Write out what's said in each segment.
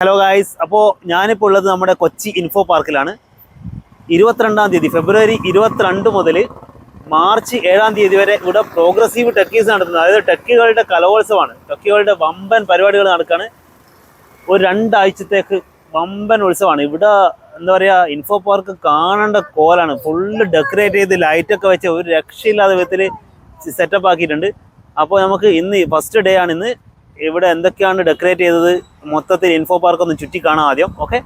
Hello guys അപ്പോൾ ഞാനിപ്പോൾ ഉള്ളത് നമ്മുടെ കൊച്ചി ഇൻഫോ പാർക്കിലാണ് ഇരുപത്തിരണ്ടാം തീയതി ഫെബ്രുവരി ഇരുപത്തിരണ്ട് മുതൽ മാർച്ച് ഏഴാം തീയതി വരെ ഇവിടെ പ്രോഗ്രസീവ് ടെക്കീസ് നടത്തുന്നത്. അതായത് ടെക്കികളുടെ കലോത്സവമാണ്. ടെക്കികളുടെ വമ്പൻ പരിപാടികൾ നടക്കുകയാണ് ഒരു രണ്ടാഴ്ചത്തേക്ക് വമ്പൻ ഉത്സവമാണ്. ഇവിടെ എന്താ പറയുക ഇൻഫോ പാർക്ക് കാണേണ്ട കോലാണ്. ഫുള്ള് ഡെക്കറേറ്റ് ചെയ്ത് ലൈറ്റൊക്കെ വെച്ച് ഒരു രക്ഷയില്ലാത്ത വിധത്തിൽ സെറ്റപ്പ് ആക്കിയിട്ടുണ്ട്. അപ്പോൾ നമുക്ക് ഇന്ന് ഫസ്റ്റ് ഡേ ആണ് ഇന്ന്. ഇവിടെ എന്തൊക്കെയാണ് ഡെക്കറേറ്റ് ചെയ്തത്? മൊത്തത്തിൽ ഇൻഫോ പാർക്ക് ഒന്ന് ചുറ്റി കാണാം ആദ്യം. ഓക്കെ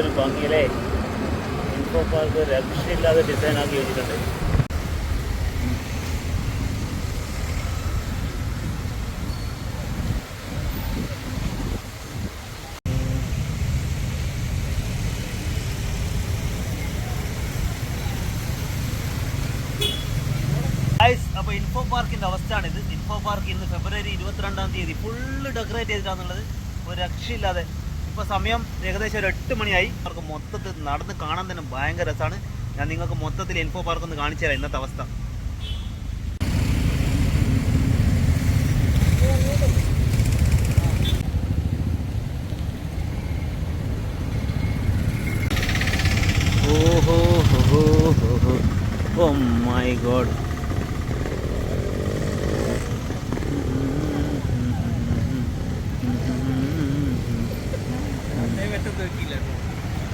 ഒരു ഭംഗിയിലെ ഇൻഫോ പാർക്ക് രക്ഷയില്ലാതെ ഡിസൈൻ ആക്കി വെച്ചിട്ടുണ്ട്. അപ്പോൾ ഇൻഫോ പാർക്കിന്റെ അവസ്ഥയാണിത്. ഇൻഫോ പാർക്ക് ഇന്ന് ഫെബ്രുവരി ഇരുപത്തിരണ്ടാം തീയതി. ഫുള്ള് ഡെക്കറേറ്റ് ചെയ്തിട്ടാണുള്ളത്. ഒരു രക്ഷയില്ലാതെ ഇപ്പോൾ സമയം ഏകദേശം ഒരു എട്ട് മണിയായി. അവർക്ക് മൊത്തത്തിൽ നടന്ന് കാണാൻ തന്നെ ഭയങ്കര രസമാണ് ഞാൻ നിങ്ങൾക്ക് മൊത്തത്തിൽ ഇൻഫോ പാർക്ക് ഒന്ന് കാണിച്ചു തരാം ഇന്നത്തെ അവസ്ഥ. ഓഹോ ഓ മൈ ഹോ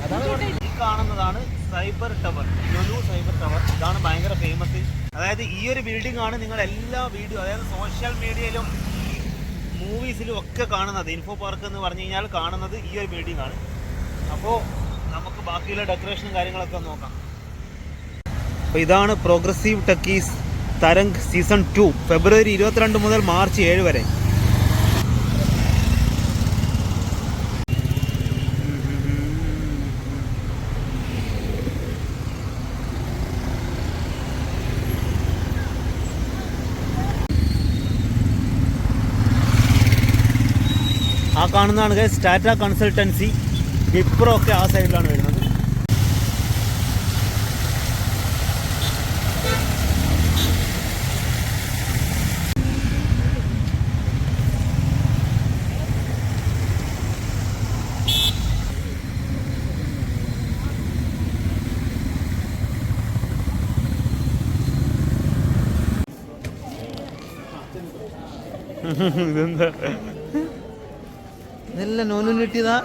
അതാണ് കാണുന്നതാണ് cyber tower. Lulu cyber tower. ഇതാണ് ഭയങ്കര ഫേമസ് അതായത് ഈ ഒരു ബിൽഡിംഗ് ആണ് നിങ്ങൾ എല്ലാ വീഡിയോ അതായത് സോഷ്യൽ മീഡിയയിലും മൂവീസിലും ഒക്കെ കാണുന്നത്. ഇൻഫോ പാർക്ക് എന്ന് പറഞ്ഞു കഴിഞ്ഞാൽ കാണുന്നത് ഈ ഒരു ബിൽഡിംഗ് ആണ്. അപ്പോൾ നമുക്ക് ബാക്കിയുള്ള ഡെക്കറേഷനും കാര്യങ്ങളൊക്കെ നോക്കാം. അപ്പോൾ ഇതാണ് progressive techies Tarang season two ഫെബ്രുവരി ഇരുപത്തിരണ്ട് മുതൽ മാർച്ച് ഏഴ് വരെ. ആ കാണുന്നതാണ് സ്റ്റാറ്റ കൺസൾട്ടൻസി വിപ്രോ ഒക്കെ ആ സൈഡിലാണ് വരുന്നത്. ഇതെന്താ? ഇതെല്ലാം നോനു കിട്ടിയതാ.